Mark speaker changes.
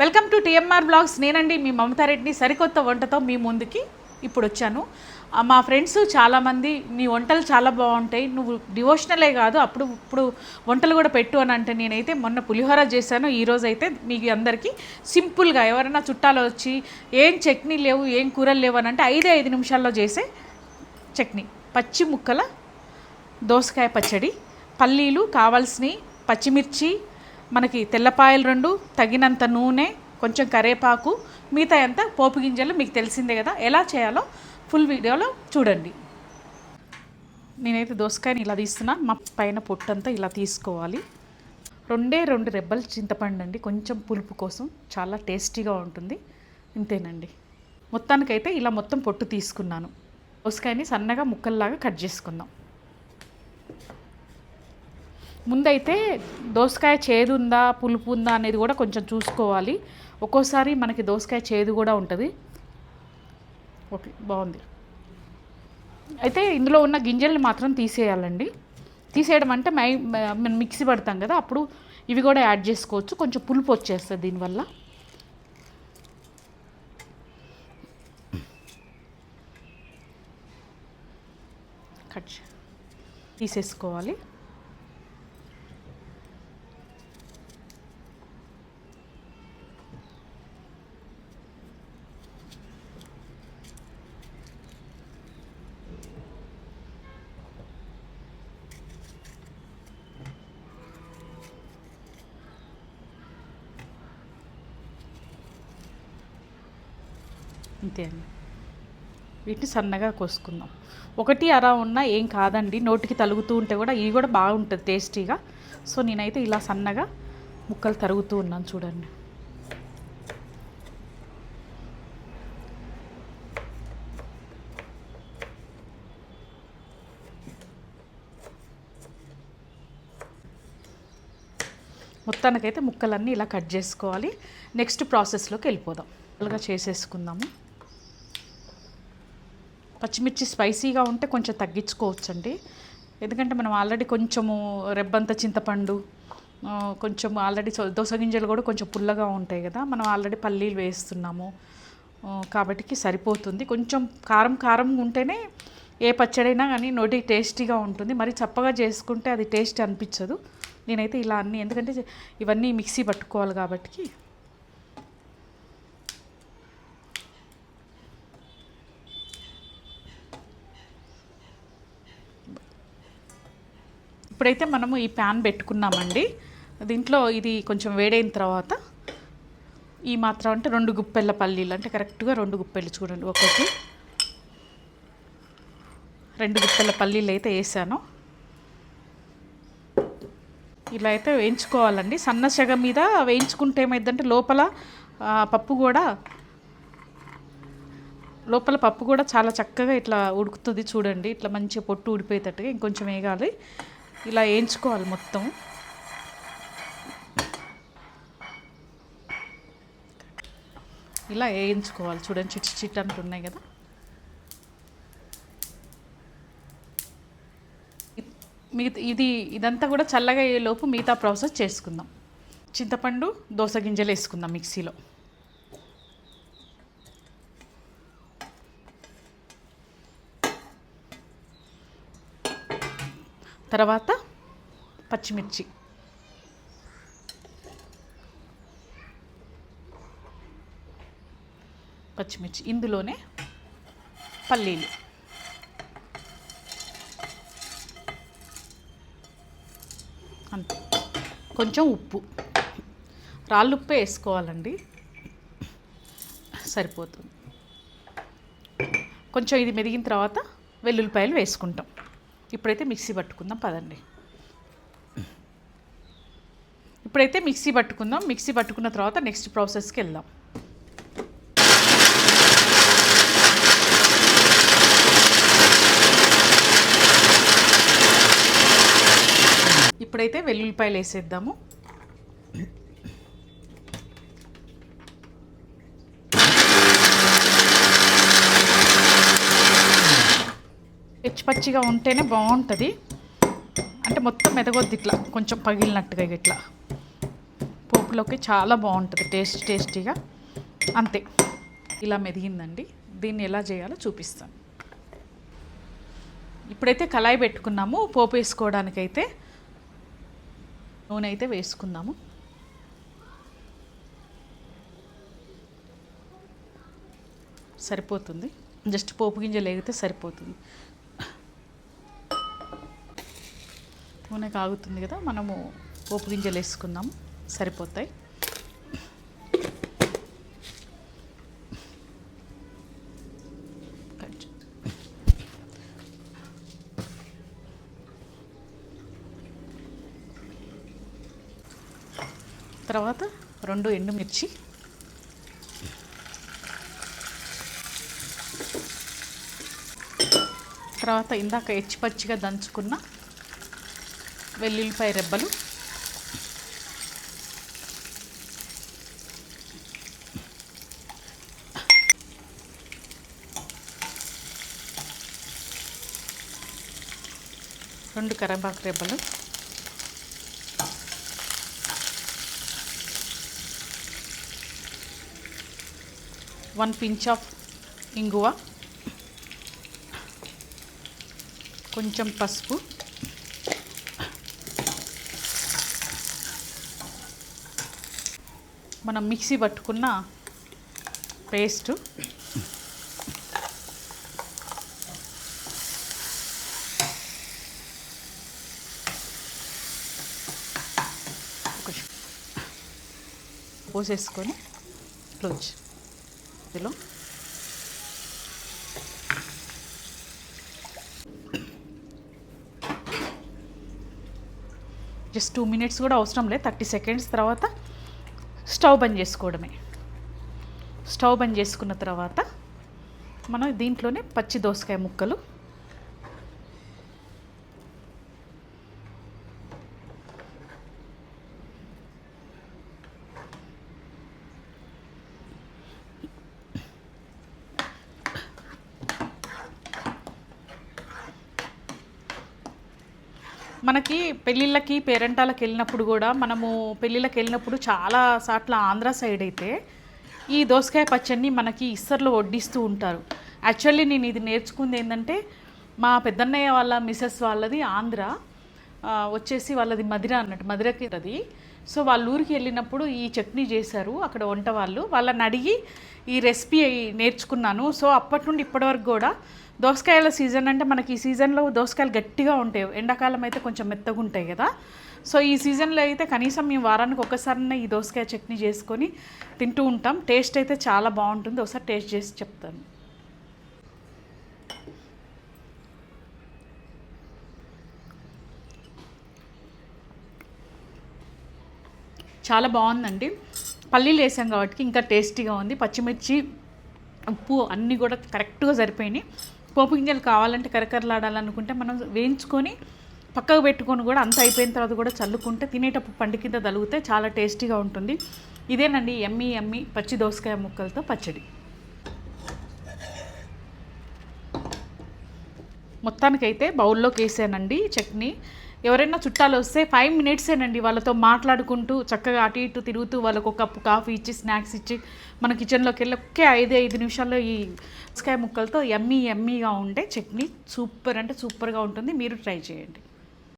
Speaker 1: Welcome to TMR blogs. నేనండి మీ మమతారెడ్డిని సరికొత్త వంటతో మీ ముందుకి ఇప్పుడు వచ్చాను. మా ఫ్రెండ్స్ చాలామంది నీ వంటలు చాలా బాగుంటాయి. నువ్వు డివోషనలే కాదు అప్పుడు ఇప్పుడు వంటలు కూడా పెట్టు అని అంటే నేనైతే మొన్న పులిహోర చేశాను. ఈరోజు అయితే మీకు అందరికీ సింపుల్గా ఎవరైనా చుట్టాలు వచ్చి ఏం చట్నీ లేవు ఏం కూరలు లేవు అని అంటే ఐదే ఐదు నిమిషాల్లో చేసే చట్నీ. పచ్చి ముక్కల దోసకాయ పచ్చడి పల్లీలు కావాల్సినవి పచ్చిమిర్చి మనకి తెల్లపాయలు రెండు తగినంత నూనె కొంచెం కరేపాకు మిగతా అంతా పోపు గింజలు మీకు తెలిసిందే కదా. ఎలా చేయాలో ఫుల్ వీడియోలో చూడండి. నేనైతే దోసకాయని ఇలా తీస్తున్నా. మా పైన పొట్టంతా ఇలా తీసుకోవాలి. రెండే రెండు రెబ్బలు చింతపండు అండి కొంచెం పులుపు కోసం చాలా టేస్టీగా ఉంటుంది. ఇంతేనండి. మొత్తానికైతే ఇలా మొత్తం పొట్టు తీసుకున్నాను. దోసకాయని సన్నగా ముక్కల్లాగా కట్ చేసుకుందాం. ముందైతే దోసకాయ చేదు ఉందా పులుపు ఉందా అనేది కూడా కొంచెం చూసుకోవాలి. ఒక్కోసారి మనకి దోసకాయ చేదు కూడా ఉంటుంది. ఓకే బాగుంది. అయితే ఇందులో ఉన్న గింజల్ని మాత్రం తీసేయాలండి. తీసేయడం అంటే మై మనం మిక్సీ పడతాం కదా అప్పుడు ఇవి కూడా యాడ్ చేసుకోవచ్చు. కొంచెం పులుపు వచ్చేస్తుంది దీనివల్ల. కట్ తీసేసుకోవాలి. అంతే అండి. వీటిని సన్నగా కోసుకుందాం. ఒకటి అరా ఉన్నా ఏం కాదండి. నోటికి తలుగుతూ ఉంటే కూడా ఇవి కూడా బాగుంటుంది టేస్టీగా. సో నేనైతే ఇలా సన్నగా ముక్కలు తరుగుతూ ఉన్నాను చూడండి. మొత్తానికైతే ముక్కలన్నీ ఇలా కట్ చేసుకోవాలి. నెక్స్ట్ ప్రాసెస్లోకి వెళ్ళిపోదాం. అలాగా చేసేసుకుందాము. పచ్చిమిర్చి స్పైసీగా ఉంటే కొంచెం తగ్గించుకోవచ్చండి. ఎందుకంటే మనం ఆల్రెడీ కొంచెము రెబ్బంత చింతపండు కొంచెం ఆల్రెడీ దోస గింజలు కూడా కొంచెం పుల్లగా ఉంటాయి కదా మనం ఆల్రెడీ పల్లీలు వేస్తున్నాము. కాబట్టి సరిపోతుంది. కొంచెం కారం కారం ఉంటేనే ఏ పచ్చడైనా కానీ నోటి టేస్టీగా ఉంటుంది. మరి చప్పగా చేసుకుంటే అది టేస్ట్ అనిపించదు. నేనైతే ఇలా అన్నీ ఎందుకంటే ఇవన్నీ మిక్సీ పట్టుకోవాలి కాబట్టి ఇప్పుడైతే మనము ఈ ప్యాన్ పెట్టుకున్నామండి. దీంట్లో ఇది కొంచెం వేడైన తర్వాత ఈ మాత్రం అంటే రెండు గుప్పెళ్ళ పల్లీలు అంటే కరెక్ట్గా రెండు గుప్పెళ్ళు చూడండి. ఒకటి రెండు గుప్పెళ్ళ పల్లీలు అయితే వేసాను. ఇలా అయితే వేయించుకోవాలండి. సన్న సెగ మీద వేయించుకుంటే ఏమైందంటే లోపల పప్పు కూడా లోపల పప్పు కూడా చాలా చక్కగా ఇట్లా ఉడుకుతుంది చూడండి. ఇట్లా మంచిగా పొట్టు ఉడిపోయేటట్టుగా ఇంకొంచెం వేగాలి. ఇలా వేయించుకోవాలి మొత్తం. ఇలా వేయించుకోవాలి. చూడండి చిట్ చిట్ అంటున్నాయి కదా. మిగతా ఇది ఇదంతా కూడా చల్లగా అయ్యేలోపు మిగతా ప్రాసెస్ చేసుకుందాం. చింతపండు దోస గింజలు వేసుకుందాం మిక్సీలో. తర్వాత పచ్చిమిర్చి. పచ్చిమిర్చి. ఇందులోనే పల్లీలు. అంతే. కొంచెం ఉప్పు. రాళ్ళుప్పే వేసుకోవాలండి. సరిపోతుంది. కొంచెం ఇది మెదిగిన తర్వాత వెల్లుల్లిపాయలు వేసుకుంటాం. ఇప్పుడైతే మిక్సీ పట్టుకుందాం పదండి. ఇప్పుడైతే మిక్సీ పట్టుకుందాం మిక్సీ పట్టుకున్న తర్వాత నెక్స్ట్ ప్రాసెస్కి వెళ్దాం. ఇప్పుడైతే వెల్లుల్లిపాయలు వేసేద్దాము. పచ్చిగా ఉంటేనే బాగుంటుంది. అంటే మొత్తం మెదగొద్ది ఇట్లా. కొంచెం పగిలినట్టుగా ఇట్లా. పోపులోకి చాలా బాగుంటుంది. టేస్ట్ టేస్టీగా. అంతే. ఇలా మెదిగిందండి. దీన్ని ఎలా చేయాలో చూపిస్తాను. ఇప్పుడైతే కళాయి పెట్టుకున్నాము. పోపు వేసుకోవడానికైతే నూనె అయితే వేసుకుందాము. సరిపోతుంది. జస్ట్ పోపు గింజలు వేగితే సరిపోతుంది. నూనె కాగుతుంది కదా మనము పోపు గింజలు వేసుకుందాం. సరిపోతాయి. తర్వాత రెండు ఎండుమిర్చి. తర్వాత ఇందాక ఎచ్చిపచ్చిగా దంచుకున్న వెల్లుల్లిపాయ రెబ్బలు. రెండు కరివేపాకు రెబ్బలు. వన్ పించ్ ఆఫ్ ఇంగువ. కొంచెం పసుపు. మనం మిక్సీ పట్టుకున్న పేస్ట్. పోసేసుకొని క్లోజ్ ఇందులో. జస్ట్ టూ మినిట్స్ కూడా అవసరం లేదు థర్టీ సెకండ్స్ తర్వాత స్టవ్ బంద్ చేసుకోవడమే. స్టవ్ బంద్ చేసుకున్న తర్వాత మనం దీంట్లోనే పచ్చి దోసకాయ ముక్కలు మనకి పెళ్ళిళ్ళకి పేరెంటాలకు వెళ్ళినప్పుడు కూడా మనము పెళ్ళిళ్ళకి వెళ్ళినప్పుడు చాలా సార్లు ఆంధ్ర సైడ్ అయితే ఈ దోసకాయ పచ్చడిని మనకి ఇస్తర్లో వడ్డిస్తూ ఉంటారు. యాక్చువల్లీ నేను ఇది నేర్చుకుంది ఏంటంటే మా పెద్దన్నయ్య వాళ్ళ మిసెస్ వాళ్ళది ఆంధ్ర వచ్చేసి వాళ్ళది మదిర అన్నట్టు మదిరకి అది సో వాళ్ళ ఊరికి వెళ్ళినప్పుడు ఈ చట్నీ చేశారు అక్కడ వంట వాళ్ళు. వాళ్ళని అడిగి ఈ రెసిపీ నేర్చుకున్నాను. సో అప్పటి నుండి ఇప్పటివరకు కూడా దోసకాయల సీజన్ అంటే మనకి ఈ సీజన్లో దోసకాయలు గట్టిగా ఉంటాయి. ఎండాకాలం అయితే కొంచెం మెత్తగా ఉంటాయి కదా. సో ఈ సీజన్లో అయితే కనీసం మేము వారానికి ఒక్కసారి ఈ దోసకాయ చట్నీ చేసుకొని తింటూ ఉంటాం. టేస్ట్ అయితే చాలా బాగుంటుంది. ఒకసారి టేస్ట్ చేసి చెప్తాను. చాలా బాగుందండి. పల్లీలు వేసాం కాబట్టి ఇంకా టేస్టీగా ఉంది. పచ్చిమిర్చి ఉప్పు అన్నీ కూడా కరెక్ట్గా సరిపోయినాయి. పోపు గింజలు కావాలంటే కరకరలాడాలనుకుంటే మనం వేయించుకొని పక్కకు పెట్టుకొని కూడా అంత అయిపోయిన తర్వాత కూడా చల్లుకుంటే తినేటప్పుడు పండు కింద తలిగితే చాలా టేస్టీగా ఉంటుంది. ఇదేనండి ఎమ్మి ఎమ్మి పచ్చి దోసకాయ ముక్కలతో పచ్చడి. మొత్తానికైతే బౌల్లోకి వేసానండి చట్నీ. ఎవరైనా చుట్టాలు వస్తే ఫైవ్ మినిట్సేనండి వాళ్ళతో మాట్లాడుకుంటూ చక్కగా అటు ఇటు తిరుగుతూ వాళ్ళకు ఒక కప్పు కాఫీ ఇచ్చి స్నాక్స్ ఇచ్చి మన కిచెన్లోకి వెళ్ళి ఒకే ఐదు ఐదు నిమిషాల్లో ఈ స్కాయ ముక్కలతో ఎమ్మీ ఎమ్మీగా ఉండే చట్నీ సూపర్ అంటే సూపర్గా ఉంటుంది. మీరు ట్రై చేయండి.